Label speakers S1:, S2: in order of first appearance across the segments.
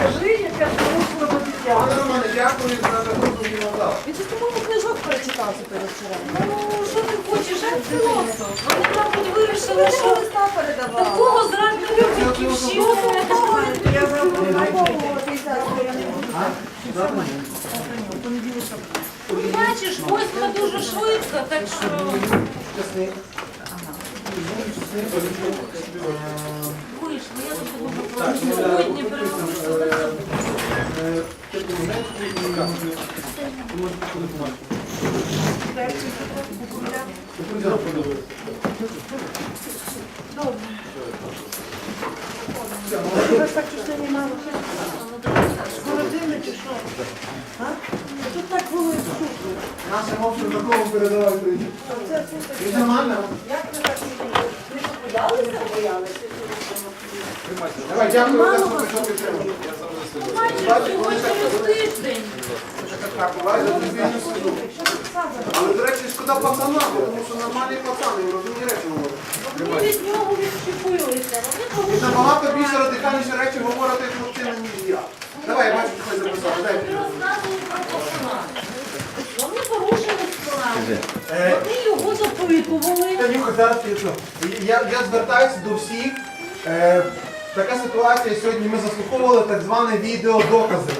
S1: Яке дорослого дитя.
S2: Пане Романе, дякую за таку надав.
S1: Він же тому книжок перечитав перечора.
S3: Ну, що ти хочеш, як філософ? Вони, мабуть, вирішили, що
S1: листа передавала.
S3: такого зрадника батьківщину не такої.
S1: Я враховуватися, що я не буду.
S3: Ну, Бачиш, восьма дуже швидко, так що вийшло. Я тут сьогодні переноситься.
S2: Е, ти документ, і можна- ти можеш телефонувати.
S1: Чи що? Як ви так не попадалися, боялися?
S2: Давай, дякую що підтримали.
S3: Ну, тиждень.
S2: Але, до речі, шкода пацана, тому що нормальні пацани, розумні речі говорять.
S3: Ми від нього відчепилися.
S2: І набагато більше радикальніші речі говорити хлопчина, ніж я. Давай, я бачу, що записав. Дай.
S3: Вони порушили справу.
S2: Е,
S3: Вони його запитували.
S2: Танюха, зараз. Я, я звертаюся до всіх. Е, така ситуація сьогодні ми заслуховували так зване відео докази.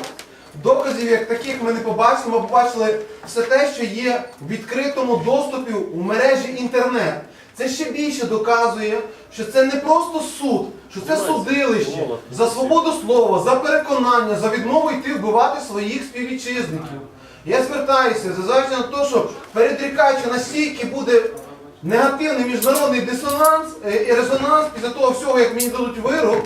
S2: Доказів як таких ми не побачили, ми побачили все те, що є в відкритому доступі у мережі інтернет. Це ще більше доказує, що це не просто суд, що це судилище за свободу слова, за переконання, за відмову йти вбивати своїх співвітчизників. Я звертаюся, зважаючи на те, що передрікаючи настільки буде негативний міжнародний дисонанс е, і резонанс після того всього, як мені дадуть вирок.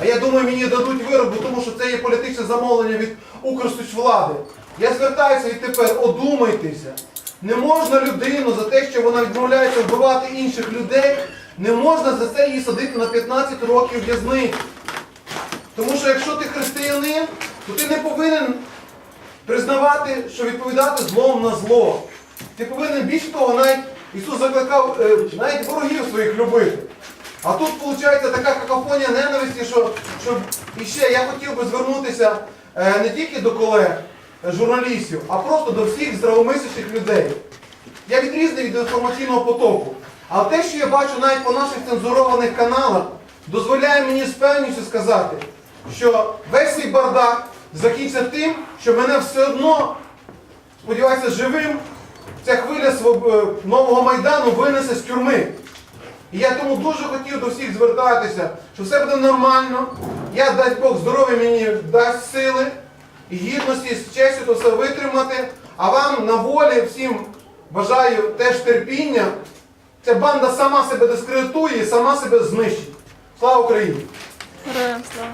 S2: А я думаю, мені дадуть вирок, тому що це є політичне замовлення від Укрсучвлади. Я звертаюся і тепер одумайтеся. Не можна людину за те, що вона відмовляється вбивати інших людей, не можна за це її садити на 15 років в'язниці. Тому що якщо ти християнин, то ти не повинен признавати, що відповідати злом на зло. Ти повинен більше того, навіть Ісус закликав е, навіть ворогів своїх любити. А тут виходить така какофонія ненависті, що, що і я хотів би звернутися е, не тільки до колег, е, журналістів, а просто до всіх здравомислячих людей. Я відрізаний від інформаційного потоку. Але те, що я бачу навіть по наших цензурованих каналах, дозволяє мені з певністю сказати, що весь цей бардак закінчиться тим, що мене все одно, сподіваюся, живим, ця хвиля е, нового майдану винесе з тюрми. І я тому дуже хотів до всіх звертатися, що все буде нормально. Я дай Бог здоров'я мені дасть сили і гідності, з честю то все витримати. А вам на волі всім бажаю теж терпіння. Ця банда сама себе дискредитує сама себе знищить. Слава Україні!
S4: Героям слава.